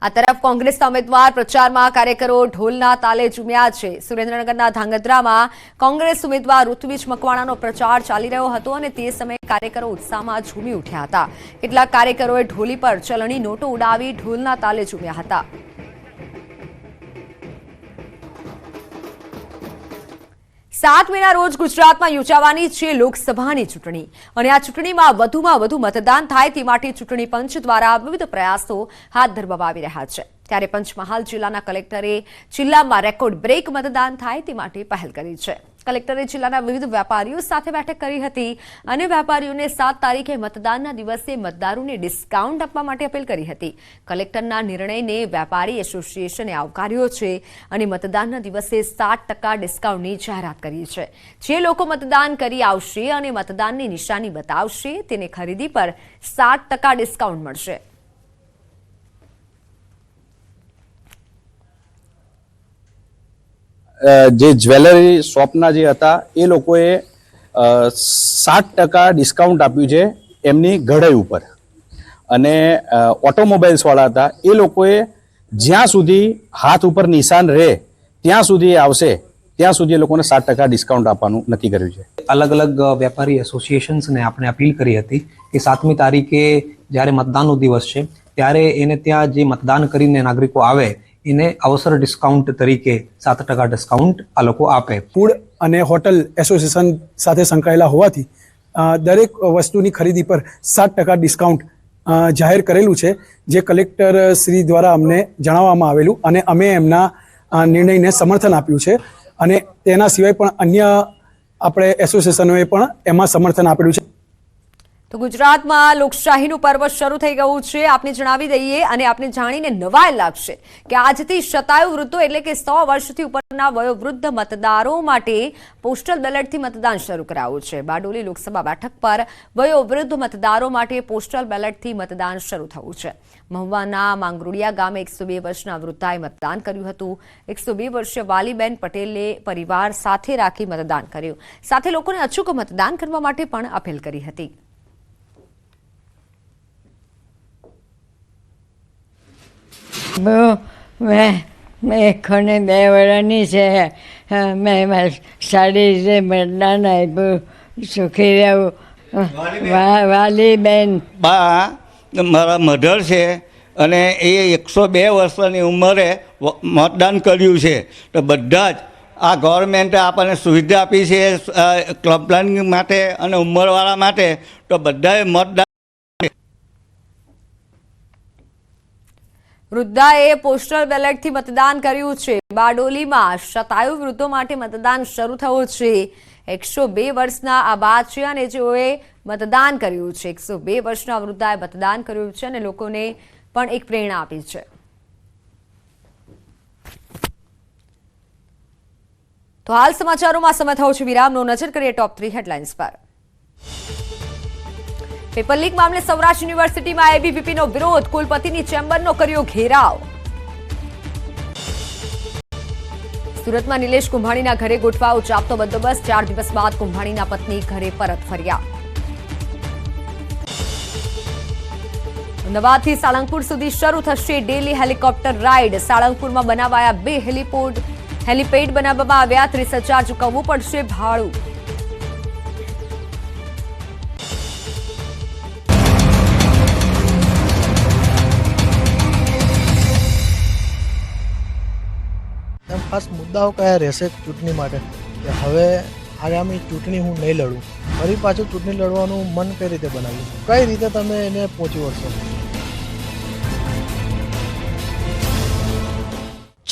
આ તરફ કોંગ્રેસના ઉમેદવાર, પ્રચારમાં કાર્યકરો ઢોલના તાલે ઝૂમ્યા છે. સુરેન્દ્રનગરના ધાંગધ્રામાં કોંગ્રેસ ઉમેદવાર ઋત્વિજ મકવાણાનો પ્રચાર ચાલી રહ્યો હતો અને તે સમયે કાર્યકરો ઉત્સાહમાં ઝૂમી ઉઠ્યા હતા. કેટલાક કાર્યકરોએ ઢોલી પર ચલણી નોટો ઉડાવી ઢોલના તાલે ઝૂમ્યા હતા. સાત મેના રોજ ગુજરાતમાં યોજાવાની છે લોકસભાની ચૂંટણી. અને આ ચૂંટણીમાં વધુમાં વધુ મતદાન થાય તે માટે ચૂંટણી પંચ દ્વારા વિવિધ પ્રયાસો હાથ ધરવામાં આવી રહ્યા છે. ત્યારે પંચમહાલ જિલ્લાના કલેક્ટરે જિલ્લામાં રેકોર્ડ બ્રેક મતદાન થાય તે માટે પહેલ કરી છે. કલેક્ટરે જિલ્લાના વિવિધ વેપારીઓ સાથે બેઠક કરી હતી અને વેપારીઓને સાત તારીખે મતદાનના દિવસે મતદારોને ડિસ્કાઉન્ટ આપવા માટે અપીલ કરી હતી. કલેક્ટરના નિર્ણયને વેપારી એસોસિએશને આવકાર્યો છે અને મતદાનના દિવસે સાત ટકા ડિસ્કાઉન્ટની જાહેરાત કરી છે. જે લોકો મતદાન કરી આવશે અને મતદાનની નિશાની બતાવશે, તેને ખરીદી પર સાત ટકા ડિસ્કાઉન્ટ મળશે. જે જ્વેલરી શોપના જે હતા, એ લોકોએ સાત ટકા ડિસ્કાઉન્ટ આપ્યું છે એમની ઘડાઈ ઉપર. અને ઓટોમોબાઈલ્સવાળા હતા, એ લોકોએ જ્યાં સુધી હાથ ઉપર નિશાન રહે, ત્યાં સુધી આવશે, ત્યાં સુધી એ લોકોને સાત ટકા ડિસ્કાઉન્ટ આપવાનું નક્કી કર્યું છે. અલગ અલગ વેપારી એસોસિએશન્સને આપણે અપીલ કરી હતી કે સાતમી તારીખે જ્યારે મતદાનનો દિવસ છે, ત્યારે એને ત્યાં જે મતદાન કરીને નાગરિકો આવે એને અવસર ડિસ્કાઉન્ટ તરીકે સાત ટકા ડિસ્કાઉન્ટ આ લોકો આપે. ફૂડ અને હોટલ એસોસિએશન સાથે સંકળાયેલા હોવાથી દરેક વસ્તુની ખરીદી પર સાત ટકા ડિસ્કાઉન્ટ જાહેર કરેલું છે, જે કલેક્ટર શ્રી દ્વારા અમને જણાવવામાં આવેલું અને અમે એમના નિર્ણયને સમર્થન આપ્યું છે. અને તેના સિવાય પણ અન્ય આપણે એસોસિએશનોએ પણ એમાં સમર્થન આપેલું છે. તો ગુજરાતમાં લોકશાહીનું પર્વ શરૂ થઈ ગયું છે. આપને જણાવી દઈએ અને આપને જાણીને નવાઈ લાગશે કે આજથી શતાયુ વૃદ્ધો એટલે કે સો વર્ષથી ઉપરના વયોવૃદ્ધ મતદારો માટે પોસ્ટલ બેલેટથી મતદાન શરૂ કરાયું છે. બારડોલી લોકસભા બેઠક પર વયોવૃદ્ધ મતદારો માટે પોસ્ટલ બેલેટથી મતદાન શરૂ થયું છે. મહુવાના માંગરોળિયા ગામે એકસો બે વર્ષના વૃદ્ધાએ મતદાન કર્યું હતું. એકસો બે વર્ષીય વાલીબેન પટેલે પરિવાર સાથે રાખી મતદાન કર્યું. સાથે લોકોને અચૂક મતદાન કરવા માટે પણ અપીલ કરી હતી. મેં મેં એકોને બે વર્ષની છે મેં મારી સારી રીતે મતદાન આપ્યું સુખી રહેવું વા વાલી બેન બા મારા મધર છે અને એ એકસો બે વર્ષની ઉંમરે મતદાન કર્યું છે. તો બધા જ આ ગવર્મેન્ટે આપણને સુવિધા આપી છે ક્લબ પ્લાનિંગ માટે અને ઉંમરવાળા માટે. તો બધાએ મતદાન વૃદ્ધાએ પોસ્ટલ બેલેટથી મતદાન કર્યું છે. બારડોલીમાં શતાયુ વૃદ્ધો માટે મતદાન શરૂ થયું છે. એકસો બે વર્ષના આ બા છે અને જેઓએ મતદાન કર્યું છે. એકસો બે વર્ષના વૃદ્ધાએ મતદાન કર્યું છે અને લોકોને પણ એક પ્રેરણા આપી છે. તો હાલ સમાચારોમાં સમય થયો છે. વિરામનો નજર કરીએ ટોપ થ્રી હેડલાઇન્સ પર. પેપર લીક મામલે સૌરાષ્ટ્ર યુનિવર્સિટીમાં એબીવીપીનો વિરોધ. કુલપતિની ચેમ્બરનો કર્યો ઘેરાવ. સુરતમાં નિલેશ કુંભાણીના ઘરે ગોઠવાયો ચાપતો બંદોબસ્ત. ચાર દિવસ બાદ કુંભાણીના પત્ની ઘરે પરત ફર્યા. અમદાવાદથી સાળંગપુર સુધી શરૂ થશે ડેલી હેલિકોપ્ટર રાઇડ. સાળંગપુરમાં બનાવાયા બે હેલીપોડ હેલિપેડ બનાવવામાં આવ્યા. ત્રીસ હજાર ચૂકવવું પડશે ભાડું. ખાસ મુદ્દાઓ કયા રહેશે ચૂંટણી માટે? કે હવે આગામી ચૂંટણી હું નહીં લડું. ફરી પાછું ચૂંટણી લડવાનું મન કઈ રીતે બનાવ્યું? કઈ રીતે તમે એને પહોંચી વળશો?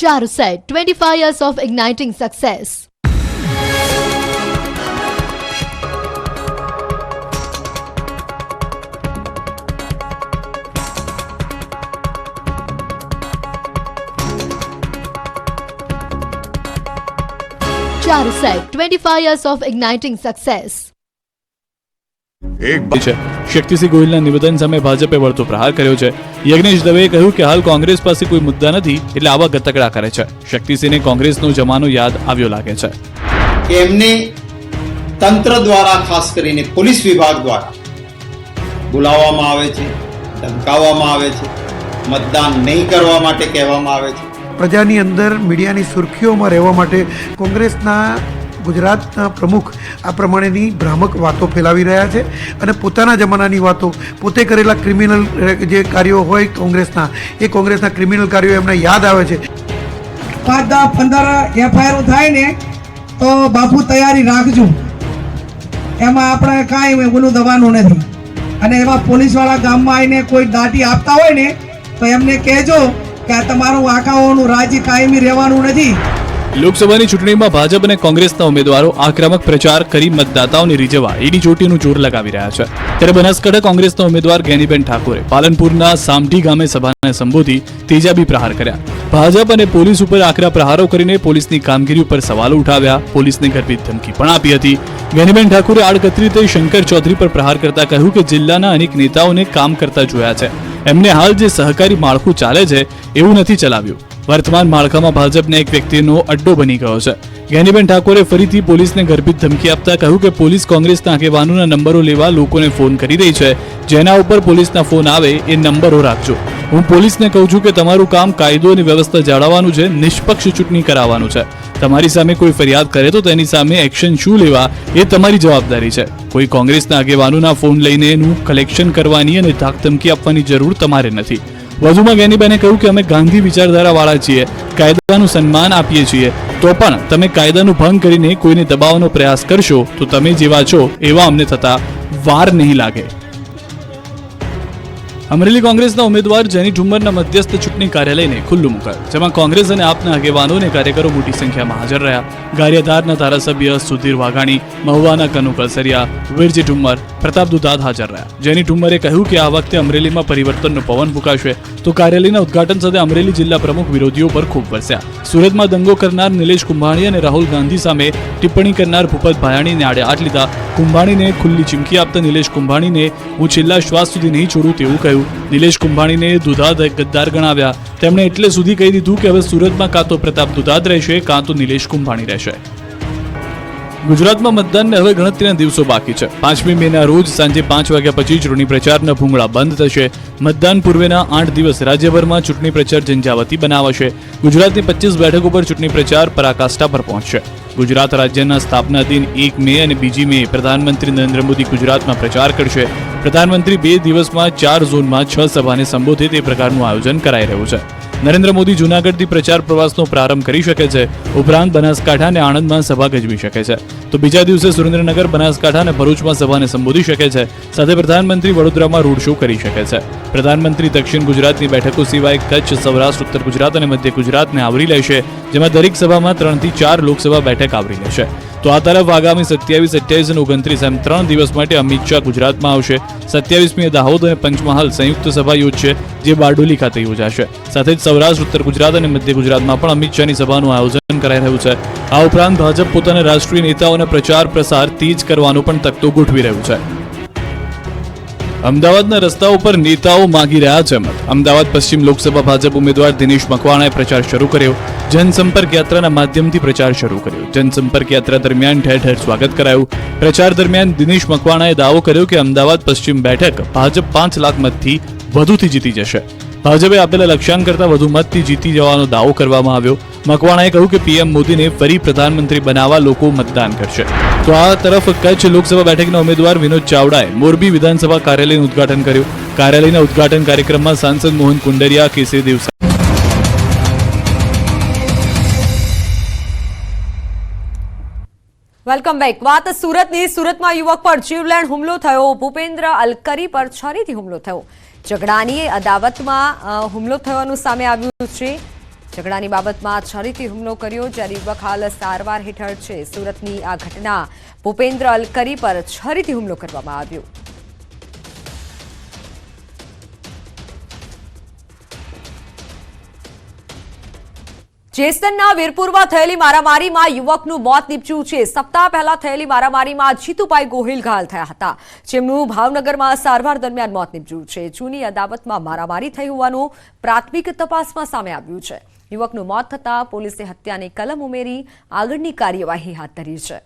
Charuset, 25 years of igniting success. Charuset, 25 years of igniting success. એક છે. શક્તિસિંહ ગોહિલના નિવેદન સામે ભાજપે વળતો પ્રહાર કર્યો છે. યજ્ઞેશ દવેએ કહ્યું કે હાલ કોંગ્રેસ પાસે કોઈ મુદ્દા નથી એટલે આવા ગતકડા કરે છે. શક્તિસિંહને કોંગ્રેસનો જમાનો યાદ આવ્યો લાગે છે. એમને તંત્ર દ્વારા ખાસ કરીને પોલીસ વિભાગ દ્વારા બોલાવવામાં આવે છે ધમકાવવામાં આવે છે મતદાન નહીં કરવા માટે કહેવામાં આવે છે. પ્રજાની અંદર મીડિયાની સુર્ખીઓમાં રહેવા માટે કોંગ્રેસના ગુજરાતના પ્રમુખ આ પ્રમાણેની ભ્રામક વાતો ફેલાવી રહ્યા છે અને પોતાના જમાનાની વાતો, પોતે કરેલા ક્રિમિનલ જે કાર્યો હોય કોંગ્રેસના, એ કોંગ્રેસના ક્રિમિનલ કાર્યો એમને યાદ આવે છે. પાંચ દસ પંદર એફઆઈઆર થાય ને તો બાપુ તૈયારી રાખજો. એમાં આપણે કાંઈ ઓલું દવાનું નથી. અને એમાં પોલીસવાળા ગામમાં આવીને કોઈ દાટી આપતા હોય ને, તો એમને કહેજો કે તમારું વાંકાઓનું રાજ્ય કાયમી રહેવાનું નથી. લોકસભાની ચૂંટણીમાં ભાજપ અને કોંગ્રેસના ઉમેદવારો આક્રમક પ્રચાર કરી મતદાતાઓને રીઝવવા ઈડી ચોટીનું જોર લગાવી રહ્યા છે. ત્યારે બનાસકાંઠા કોંગ્રેસના ઉમેદવાર ગેનીબેન ઠાકોરે પાલનપુરના સામઢી ગામે સભાને સંબોધી તેજાબી પ્રહાર કર્યા. ભાજપ અને પોલીસ ઉપર આકરા પ્રહારો કરીને પોલીસની કામગીરી ઉપર સવાલો ઉઠાવ્યા. પોલીસને ગર્ભિત ધમકી પણ આપી હતી. ગેનીબેન ઠાકોરે આડકતરી રીતે શંકર ચૌધરી પર પ્રહાર કરતા કહ્યું કે જિલ્લાના અનેક નેતાઓને કામ કરતા જોયા છે. એમને હાલ જે સહકારી માળખું ચાલે છે, એવું નથી ચલાવ્યું. વર્તમાન માળખામાં ભાજપને એક વ્યક્તિનો અડ્ડો બની ગયો છે. જ્ઞાનીબેન ઠાકોરે ફરીથી પોલીસને ગર્ભિત ધમકી આપતા કહ્યું કે પોલીસ કોંગ્રેસના આગેવાનોના નંબરો લેવા લોકોને ફોન કરી રહી છે. જેના ઉપર પોલીસના ફોન આવે એ નંબરો રાખજો. હું પોલીસને કહું છું કે તમારું કામ કાયદો અને વ્યવસ્થા જાળવવાનું છે, નિષ્પક્ષ ચૂંટણી કરાવવાનું છે. તમારી સામે કોઈ ફરિયાદ કરે તો તેની સામે એક્શન શું લેવા એ તમારી જવાબદારી છે. કોઈ કોંગ્રેસના આગેવાનોના ફોન લઈને એનું કલેક્શન કરવાની અને ધાક ધમકી આપવાની જરૂર તમારે નથી. વધુમાં ગેનીબેને કહ્યું કે અમે ગાંધી વિચારધારા વાળા છીએ, કાયદાનું સન્માન આપીએ છીએ. તો પણ તમે કાયદાનું ભંગ કરીને કોઈને દબાવવાનો પ્રયાસ કરશો તો તમે જેવા છો એવા અમને થતા વાર નહીં લાગે. અમરેલી કોંગ્રેસના ઉમેદવાર જેની ઠુમ્મરના મધ્યસ્થ ચૂંટણી કાર્યાલયને ખુલ્લું મુકાયું, જેમાં કોંગ્રેસ અને આપના આગેવાનો અને કાર્યકરો મોટી સંખ્યામાં હાજર રહ્યા. ગારિયાધારના ધારાસભ્ય સુધીર વાઘાણી, મહુવાના કનુ કલસરિયા વીરજી ઠુમ્મર પ્રતાપ દુધાત હાજર રહ્યા. જેની ઠુમ્મરે કહ્યું કે આ વખતે અમરેલીમાં પરિવર્તનનો પવન ફૂંકાશે તો કાર્યાલયના ઉદઘાટન સાથે અમરેલી જિલ્લા પ્રમુખ વિરોધીઓ પર ખૂબ વરસ્યા. સુરતમાં દંગો કરનાર નિલેશ કુંભાણી અને રાહુલ ગાંધી સામે ટિપ્પણી કરનાર ભૂપત ભાયાણીને આડે આટ લીધા. કુંભાણીને ખુલ્લી ચીમકી આપતા નિલેશ કુંભાણીને, હું છેલ્લા શ્વાસ સુધી નહીં છોડું તેવું કહ્યું. નિલેશ કુંભાણીને દુધાદ ગદ્દાર ગણાવ્યા. તેમણે એટલે સુધી કહી દીધું કે હવે સુરતમાં કાં તો પ્રતાપ દુધાદ રહેશે, કાં તો નિલેશ કુંભાણી રહેશે. ગુજરાતમાં મતદાનને હવે ગણતરીના દિવસો બાકી છે. પાંચમી મેના રોજ સાંજે પાંચ વાગ્યા પછી ચૂંટણી પ્રચારના ભૂંગળા બંધ થશે. મતદાન પૂર્વેના આઠ દિવસ રાજ્યભરમાં ચૂંટણી પ્રચાર ઝંઝાવતી બનાવાશે. ગુજરાતની પચીસ બેઠકો પર ચૂંટણી પ્રચાર પરાકાષ્ઠા પર પહોંચશે. ગુજરાત રાજ્યના સ્થાપના દિન એક મે અને બીજી મે પ્રધાનમંત્રી નરેન્દ્ર મોદી ગુજરાતમાં પ્રચાર કરશે. પ્રધાનમંત્રી બે દિવસમાં ચાર ઝોનમાં છ સભાને સંબોધે તે પ્રકારનું આયોજન કરાઈ રહ્યું છે. નરેન્દ્ર મોદી જૂનાગઢથી પ્રચાર પ્રવાસનો પ્રારંભ કરી શકે છે. ઉપરાંત બનાસકાંઠા અને આણંદમાં સભા ગજવી શકે છે. તો બીજા દિવસે સુરેન્દ્રનગર, બનાસકાંઠા અને ભરૂચમાં સભાને સંબોધી શકે છે. સાથે પ્રધાનમંત્રી વડોદરામાં રોડ શો કરી શકે છે. પ્રધાનમંત્રી દક્ષિણ ગુજરાતની બેઠકો સિવાય કચ્છ, સૌરાષ્ટ્ર, ઉત્તર ગુજરાત અને મધ્ય ગુજરાતને આવરી લેશે, જેમાં દરેક સભામાં ત્રણથી ચાર લોકસભા બેઠક આવરી લેશે. તો આ તરફ આગામી સત્યાવીસ, અઠ્યાવીસ અને ઓગણત્રીસ એમ ત્રણ દિવસ માટે અમિત શાહ ગુજરાતમાં આવશે. સત્યાવીસમીએ દાહોદ અને પંચમહાલ સંયુક્ત સભા યોજશે, જે બારડોલી ખાતે યોજાશે. સાથે જ સૌરાષ્ટ્ર, ઉત્તર ગુજરાત અને મધ્ય ગુજરાતમાં પણ અમિત શાહની સભાનું આયોજન કરાઈ રહ્યું છે. આ ઉપરાંત ભાજપ પોતાના રાષ્ટ્રીય નેતાઓના પ્રચાર પ્રસાર તેજ કરવાનો પણ તકતો ગોઠવી રહ્યું છે. અમદાવાદના રસ્તા ઉપર નેતાઓ માગી રહ્યા છે અમદાવાદ પશ્ચિમ લોકસભા ભાજપ ઉમેદવાર દિનેશ મકવાણાએ પ્રચાર શરૂ કર્યો. જનસંપર્ક યાત્રાના માધ્યમથી પ્રચાર શરૂ કર્યો. જનસંપર્ક યાત્રા દરમિયાન ઠેર ઠેર સ્વાગત કરાયું. પ્રચાર દરમિયાન દિનેશ મકવાણાએ દાવો કર્યો કે અમદાવાદ પશ્ચિમ બેઠક ભાજપ પાંચ લાખ મતથી વધુથી જીતી જશે. ભાજપે આપેલા લક્ષ્યાંક કરતાં વધુ મતથી જીતી જવાનો દાવો કરવામાં આવ્યો. મકવાણાએ કહ્યું કે પીએમ મોદીને ફરી પ્રધાનમંત્રી બનાવવા લોકો મતદાન કરશે. તો આ તરફ કચ્છ લોકસભા બેઠકના ઉમેદવાર વિનોદ ચાવડાએ મોરબી વિધાનસભા કાર્યાલયનું ઉદઘાટન કર્યું. કાર્યાલયના ઉદઘાટન કાર્યક્રમમાં સાંસદ મોહન કુંડરિયા, કેસરી દેવસા વેલકમ બેક. વાત સુરતની. સુરતમાં યુવક પર જીવલેણ હુમલો થયો. ભૂપેન્દ્ર અલકરી પર છરીથી હુમલો થયો. ઝઘડાની અદાવતમાં હુમલો થવાનું સામે આવ્યું છે. ઝઘડાની બાબતમાં છરીથી હુમલો કર્યો, જ્યારે યુવક હાલ સારવાર હેઠળ છે. સુરતની આ ઘટના ભૂપેન્દ્ર અલકરી પર છરીથી હુમલો કરવામાં આવ્યો. જેસનના વીરપુરમાં થયેલી મારામારીમાં યુવકનું મોત નીપજ્યું છે. સપ્તાહ પહેલા થયેલી મારામારીમાં જીતુભાઈ ગોહિલ ઘાયલ થયા હતા. જેમનું ભાવનગરમાં સારવાર દરમિયાન મોત નીપજ્યું છે. જૂની અદાવતમાં મારામારી થઈ હોવાનું પ્રાથમિક તપાસમાં સામે આવ્યું છે. યુવકનું મોત થતાં પોલીસે હત્યાની કલમ ઉમેરી આગળની કાર્યવાહી હાથ ધરી છે.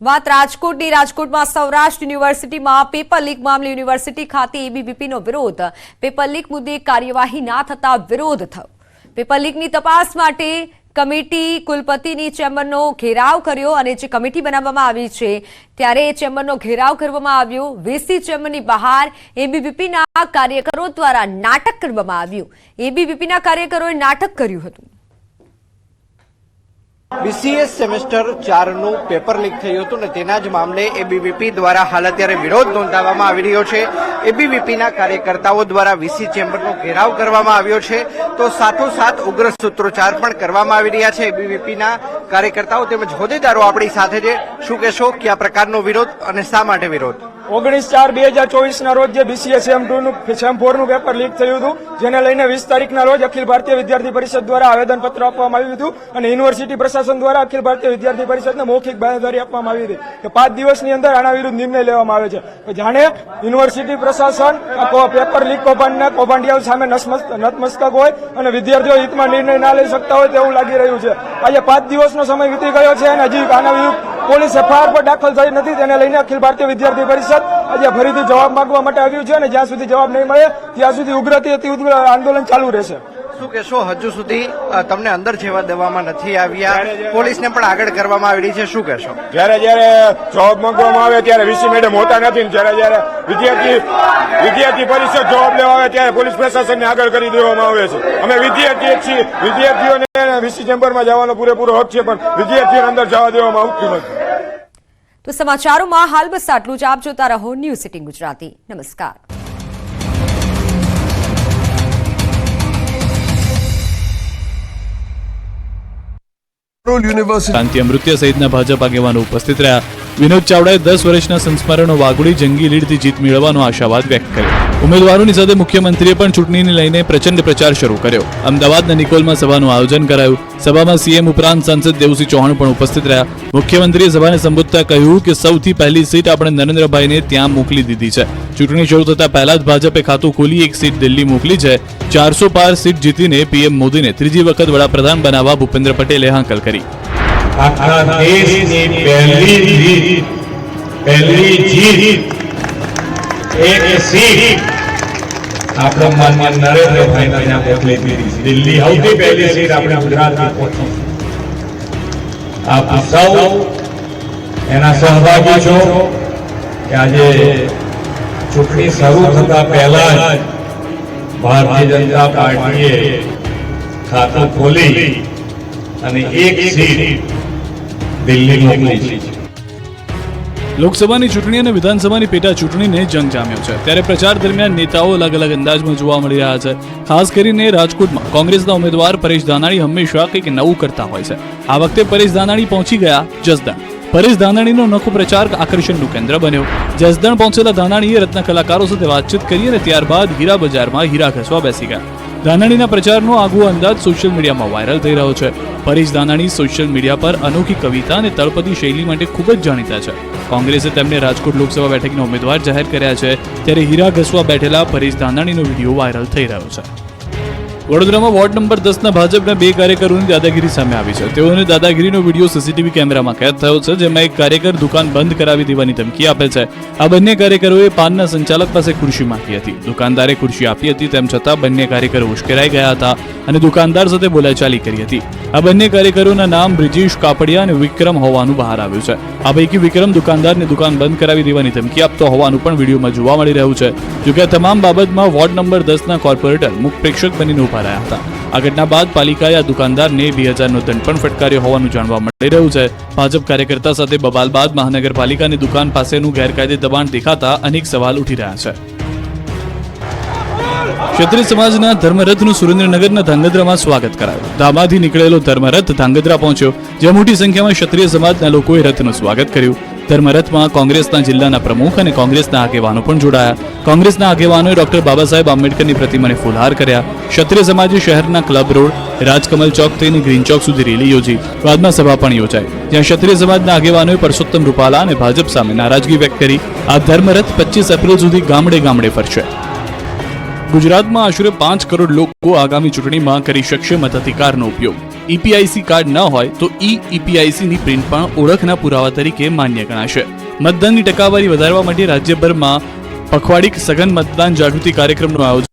વાત રાજકોટની. રાજકોટમાં સૌરાષ્ટ્ર યુનિવર્સિટીમાં પેપર લીક મામલે યુનિવર્સિટી ખાતે એબીવીપીનો વિરોધ. પેપર લીક મુદ્દે કાર્યવાહી ના થતા વિરોધ થયો. પેપર લીકની તપાસ માટે કમિટી કુલપતિની ચેમ્બરનો ઘેરાવ કર્યો અને જે કમિટી બનાવવામાં આવી છે, ત્યારે ચેમ્બરનો ઘેરાવ કરવામાં આવ્યો. વીસી ચેમ્બરની બહાર એબીવીપીના કાર્યકરો દ્વારા નાટક કરવામાં આવ્યું. એબીવીપીના કાર્યકરોએ નાટક કર્યું હતું. બીસીએસ સેમેસ્ટર ચારનું પેપર લીક થયું હતું ને તેના જ મામલે એબીવીપી દ્વારા હાલ અત્યારે વિરોધ નોંધાવવામાં આવી રહ્યો છે. એબીવીપીના કાર્યકર્તાઓ દ્વારા વીસી ચેમ્બરનો ઘેરાવ કરવામાં આવ્યો છે. તો સાથોસાથ ઉગ્ર સૂત્રોચ્ચાર પણ કરવામાં આવી રહ્યા છે એબીવીપીના કાર્યકર્તાઓ તેમજ હોદ્દેદારો આપણી સાથે છે. શું કહેશો? કયા પ્રકારનો વિરોધ અને શા માટે વિરોધ? ઓગણીસ ચાર બે હજાર ચોવીસના રોજ જે બીસીએ સેમ ટુનું સેમ ફોરનું પેપર લીક થયું હતું, જેને લઈને વીસ તારીખના રોજ અખિલ ભારતીય વિદ્યાર્થી પરિષદ દ્વારા આવેદનપત્ર આપવામાં આવ્યું હતું અને યુનિવર્સિટી પ્રશાસન દ્વારા અખિલ ભારતીય વિદ્યાર્થી પરિષદને મૌખિક બાંયધરી આપવામાં આવી હતી. કે પાંચ દિવસની અંદર આના વિરુદ્ધ નિર્ણય લેવામાં આવે છે. જાણે યુનિવર્સિટી પ્રશાસન પેપર લીક કૌભાંડના કૌભાંડિયાઓ સામે નતમસ્તક હોય અને વિદ્યાર્થીઓ હિતમાં નિર્ણય ના લઈ શકતા હોય તેવું લાગી રહ્યું છે. આજે પાંચ દિવસનો સમય વીતી ગયો છે અને હજી આના વિરુદ્ધ પોલીસ એફઆઈઆર પર દાખલ થઈ નથી. તેને લઈને અખિલ ભારતીય વિદ્યાર્થી પરિષદ આજે ફરીથી જવાબ માંગવા માટે આવ્યું છે અને જ્યાં સુધી જવાબ નહીં મળે ત્યાં સુધી ઉગ્રથી અતિ ઉગ્ર આંદોલન ચાલુ રહેશે. શું કહેશો? હજુ સુધી તમને અંદર જેવા દેવામાં નથી આવ્યા. પોલીસને પણ આગળ કરવામાં આવી રહી છે. શું કહેશો? જ્યારે જ્યારે જવાબ માંગવામાં આવે ત્યારે વીસી મેડમ હોતા નથી ને જ્યારે જ્યારે વિદ્યાર્થી વિદ્યાર્થી પરિષદ જવાબ લેવા આવે ત્યારે પોલીસ પ્રશાસનને આગળ કરી દેવામાં આવે છે. અમે વિદ્યાર્થી છીએ. વિદ્યાર્થીઓને વીસી ચેમ્બરમાં જવાનો પૂરેપૂરો હક છે પણ વિદ્યાર્થીઓને અંદર જવા દેવામાં આવતું નથી. તો સમાચારોમાં હાલ બસ આટલું જ. આપ જોતા રહો ન્યૂઝ સિટી ગુજરાતી. નમસ્કાર. શાંતિ અમૃત્ય સહિતના ભાજપ આગેવાનો ઉપસ્થિત રહ્યા. વિનોદ ચાવડાએ દસ વર્ષના સંસ્મરણો વાગોળી જંગી લીડથી જીત મેળવવાનો આશાવાદ વ્યક્ત કર્યો. ઉમેદવારોની સાથે મુખ્યમંત્રીએ પણ ચૂંટણીને લઈને પ્રચંડ પ્રચાર શરૂ કર્યો. અમદાવાદના નિકોલમાં સભાનું આયોજન કરાયું. સભામાં સીએમ ઉપરાંત સાંસદ દેવસિંહ ચૌહાણ પણ ઉપસ્થિત રહ્યા. મુખ્યમંત્રીએ સભાને સંબોધતા કહ્યું કે સૌથી પહેલી સીટ આપણે નરેન્દ્રભાઈને ત્યાં મોકલી દીધી છે. ચૂંટણી શરૂ થતા પહેલા જ ભાજપે ખાતું ખોલી એક સીટ દિલ્હી મોકલી છે. ચારસો પાર સીટ જીતીને પીએમ મોદીને ત્રીજી વખત વડાપ્રધાન બનાવવા ભૂપેન્દ્ર પટેલે હાંકલ કરી. આખા દેશની પહેલી જીત પહેલી જીત. એક સીટ આપણે માન્ય નરેન્દ્રભાઈ ત્યાં મોકલી દીધી દિલ્હી સૌથી પહેલી સીટ આપણે ગુજરાતમાં પહોંચી આપ સૌ એના સહભાગી છો કે આજે ચૂંટણી શરૂ થતા પહેલા જ ભારતીય જનતા પાર્ટીએ ખાતું ખોલી અને એક સીટ દિલ્હી મોકલી છે. લોકસભાની ચૂંટણી અને વિધાનસભાની પેટા ચૂંટણીને જંગ જામ્યો છે. ત્યારે પ્રચાર દરમિયાન નેતાઓ અલગ અલગ અંદાજમાં જોવા મળી રહ્યા છે. ખાસ કરીને રાજકોટમાં કોંગ્રેસના ઉમેદવાર પરેશ ધાનાણી હંમેશા કંઈક નવું કરતા હોય છે. આ વખતે પરેશ ધાનાણી પહોંચી ગયા જસદણ. પરેશ ધાનાણીનો નખો પ્રચાર આકર્ષણનું કેન્દ્ર બન્યો. જસદણ પહોંચેલા ધાનાણીએ રત્ન કલાકારો સાથે વાતચીત કરી અને ત્યારબાદ હીરા બજારમાં હીરા ઘસવા બેસી ગયા. ધાનાણીના પ્રચારનો આગવો અંદાજ સોશિયલ મીડિયામાં વાયરલ થઈ રહ્યો છે. પરેશ ધાનાણી સોશિયલ મીડિયા પર અનોખી કવિતા અને તળપદી શૈલી માટે ખૂબ જ જાણીતા છે. કોંગ્રેસે તેમને રાજકોટ લોકસભા બેઠકના ઉમેદવાર જાહેર કર્યા છે. ત્યારે હીરા ઘસવા બેઠેલા પરેશ ધાનાણીનો વીડિયો વાયરલ થઈ રહ્યો છે. વડોદરામાં વોર્ડ નંબર દસના ભાજપના બે કાર્યકરોની દાદાગીરી સામે આવી છે. તેઓને દાદાગીરીનો વીડિયો સીસીટીવી કેમેરામાં કેદ થયો છે, જેમાં એક કાર્યકર દુકાન બંધ કરાવી દેવાની ધમકી આપે છે. આ બંને કાર્યકરોએ પાનના સંચાલક પાસે ખુરશી માંગી હતી. દુકાનદારે ખુરશી આપી હતી, તેમ છતાં બંને કાર્યકરો ઉશ્કેરાઈ ગયા હતા અને દુકાનદાર સાથે બોલાચાલી કરી હતી. આ બંને કાર્યકરોના નામ બ્રિજેશ કાપડિયા અને વિક્રમ હોવાનું બહાર આવ્યું છે. આ પૈકી વિક્રમ દુકાનદારને દુકાન બંધ કરાવી દેવાની ધમકી આપતો હોવાનું પણ વિડીયોમાં જોવા મળી રહ્યું છે. જોકે આ તમામ બાબતમાં વોર્ડ નંબર દસના કોર્પોરેટર, મુખ પ્રેક્ષક બનીને ઊભા રહ્યા હતા. આ ઘટના બાદ પાલિકાએ આ દુકાનદારને બે હજારનો દંડ પણ ફટકાર્યો હોવાનું જાણવા મળી રહ્યું છે. ભાજપ કાર્યકર્તા સાથે બબાલ બાદ મહાનગરપાલિકાની દુકાન પાસેનું ગેરકાયદે દબાણ દેખાતા અનેક સવાલ ઉઠી રહ્યા છે. ક્ષત્રિય સમાજના ધર્મરથનું સુરેન્દ્રનગરના ધાંગધ્રામાં સ્વાગત કરાયું. ધામાથી નીકળેલો ધર્મરથ ધાંગધ્રા પહોંચ્યો, જ્યાં મોટી સંખ્યામાં ક્ષત્રિય સમાજના લોકોએ રથનું સ્વાગત કર્યું. ધર્મરથમાં કોંગ્રેસના જિલ્લાના પ્રમુખ અને કોંગ્રેસના આગેવાનો પણ જોડાયા. કોંગ્રેસના આગેવાનોએ ડોક્ટર બાબા સાહેબ આંબેડકરની પ્રતિમાને ફુલહાર કર્યા. ક્ષત્રિય સમાજે શહેરના ક્લબ રોડ, રાજકમલ ચોક થઈને ગ્રીન ચોક સુધી રેલી યોજી. બાદમાં સભા પણ યોજાઈ. જ્યાં ક્ષત્રિય સમાજના આગેવાનોએ પરસોત્તમ રૂપાલા અને ભાજપ સામે નારાજગી વ્યક્ત કરી. આ ધર્મરથ પચીસ એપ્રિલ સુધી ગામડે ગામડે ફરશે. ગુજરાતમાં આશરે પાંચ કરોડ લોકો આગામી ચૂંટણીમાં કરી શકશે મતાધિકારનો ઉપયોગ. ઈપીઆઈસી કાર્ડ ન હોય તો ઈ ઈપીઆઈસીની પ્રિન્ટ પણ ઓળખના પુરાવા તરીકે માન્ય ગણાશે. મતદાનની ટકાવારી વધારવા માટે રાજ્યભરમાં પખવાડિક સઘન મતદાન જાગૃતિ કાર્યક્રમનું આયોજન